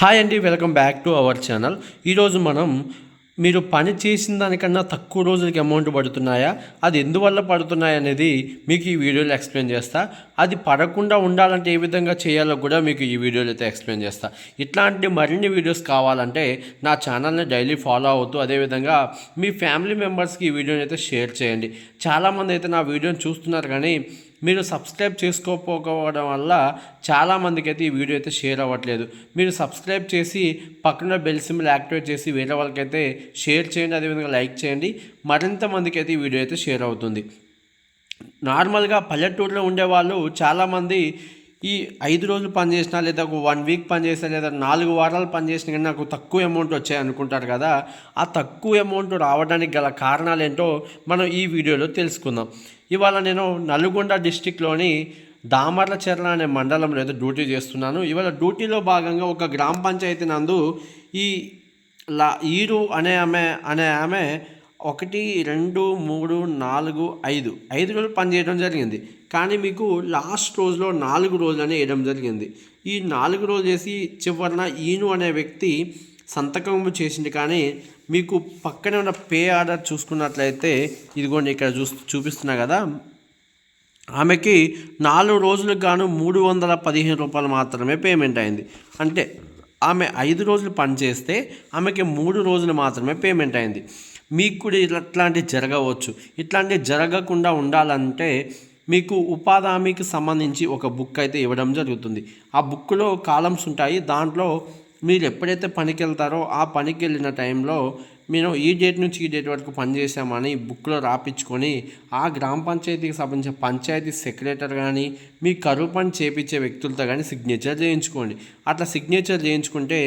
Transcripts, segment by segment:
Hi అండి welcome back to our channel ఈరోజు మనం మీరు పని చేసిన దానికన్నా తక్కువ రోజులకి అమౌంట్ పడుతున్నాయా? అది ఎందువల్ల పడుతున్నాయి అనేది మీకు ఈ వీడియోలో ఎక్స్ప్లెయిన్ చేస్తా. అది పడకుండా ఉండాలంటే ఏ విధంగా చేయాలో కూడా మీకు ఈ వీడియోలో అయితే ఎక్స్ప్లెయిన్ చేస్తా. ఇట్లాంటి మరిన్ని వీడియోస్ కావాలంటే నా ఛానల్ని డైలీ ఫాలో అవుతూ అదేవిధంగా మీ ఫ్యామిలీ మెంబర్స్కి ఈ వీడియోని అయితే షేర్ చేయండి. చాలామంది అయితే నా వీడియోని చూస్తున్నారు కానీ మీరు సబ్స్క్రైబ్ చేసుకోకపోవడం వల్ల చాలామందికి అయితే ఈ వీడియో అయితే షేర్ అవ్వట్లేదు. మీరు సబ్స్క్రైబ్ చేసి పక్కన బెల్ సింబల్ యాక్టివేట్ చేసి వేరే వాళ్ళకైతే షేర్ చేయండి అదేవిధంగా లైక్ చేయండి. మరింత మందికి అయితే ఈ వీడియో అయితే షేర్ అవుతుంది. నార్మల్గా పల్లెటూరులో ఉండేవాళ్ళు చాలామంది ఈ ఐదు రోజులు పనిచేసినా లేదా ఒక వన్ వీక్ పనిచేసినా లేదా నాలుగు వారాలు పనిచేసినా కానీ నాకు తక్కువ అమౌంట్ వచ్చాయి అనుకుంటారు కదా ఆ తక్కువ అమౌంట్ రావడానికి గల కారణాలు ఏంటో మనం ఈ వీడియోలో తెలుసుకుందాం. ఇవాళ నేను నల్గొండ డిస్టిక్లోని దామర్లచెర్ల అనే మండలంలో అయితే డ్యూటీ చేస్తున్నాను. ఇవాళ డ్యూటీలో భాగంగా ఒక గ్రామ పంచాయతీ నందు ఈ లా ఈరు అనే ఆమె అనే ఆమె ఒకటి రెండు మూడు నాలుగు ఐదు. ఐదు రోజులు పనిచేయడం జరిగింది. కానీ మీకు లాస్ట్ రోజులో నాలుగు రోజులనే వేయడం జరిగింది. ఈ నాలుగు రోజులు చేసి చివరిన ఈను అనే వ్యక్తి సంతకం చేసింది. కానీ మీకు పక్కనే ఉన్న పే ఆర్డర్ చూసుకున్నట్లయితే ఇదిగోండి ఇక్కడ చూ చూపిస్తున్నా కదా. ఆమెకి నాలుగు రోజులకు గాను మూడు వందల పదిహేను రూపాయలు మాత్రమే పేమెంట్ అయింది. అంటే ఆమె ఐదు రోజులు పనిచేస్తే ఆమెకి మూడు రోజులు మాత్రమే పేమెంట్ అయింది. మీకు కూడా ఇట్లాంటివి జరగవచ్చు. ఇట్లాంటివి జరగకుండా ఉండాలంటే మీకు ఉపాధి హామీకి సంబంధించి ఒక బుక్ అయితే ఇవ్వడం జరుగుతుంది. ఆ బుక్లో కాలమ్స్ ఉంటాయి. దాంట్లో మీరు ఎప్పుడైతే పనికి వెళ్తారో ఆ పనికి వెళ్ళిన టైంలో మేము ఈ డేట్ నుంచి ఈ డేట్ వరకు పనిచేసామని బుక్లో రాపించుకొని ఆ గ్రామ పంచాయతీకి సంబంధించిన పంచాయతీ సెక్రటరీ కానీ మీ కరువు పని చేపించే వ్యక్తులతో కానీ సిగ్నేచర్ చేయించుకోండి. అట్లా సిగ్నేచర్ చేయించుకుంటే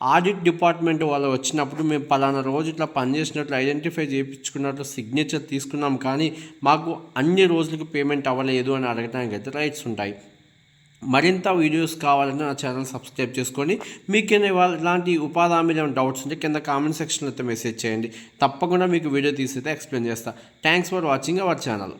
ఆడిట్ డిపార్ట్మెంట్ వాళ్ళు వచ్చినప్పుడు మేము పలానా రోజు ఇట్లా పనిచేసినట్లు ఐడెంటిఫై చేయించుకున్నట్లు సిగ్నేచర్ తీసుకున్నాం కానీ మాకు అన్ని రోజులకు పేమెంట్ అవ్వలేదు అని అడగడానికి అయితే రైట్స్ ఉంటాయి. మరింత వీడియోస్ కావాలంటే నా ఛానల్ సబ్స్క్రైబ్ చేసుకొని మీకు ఇలాంటి ఉపాధి హామీలు ఏమైనా డౌట్స్ ఉంటే కింద కామెంట్ సెక్షన్లో అయితే మెసేజ్ చేయండి. తప్పకుండా మీకు వీడియో తీసి అయితే ఎక్స్ప్లెయిన్ చేస్తా. Thanks for watching our channel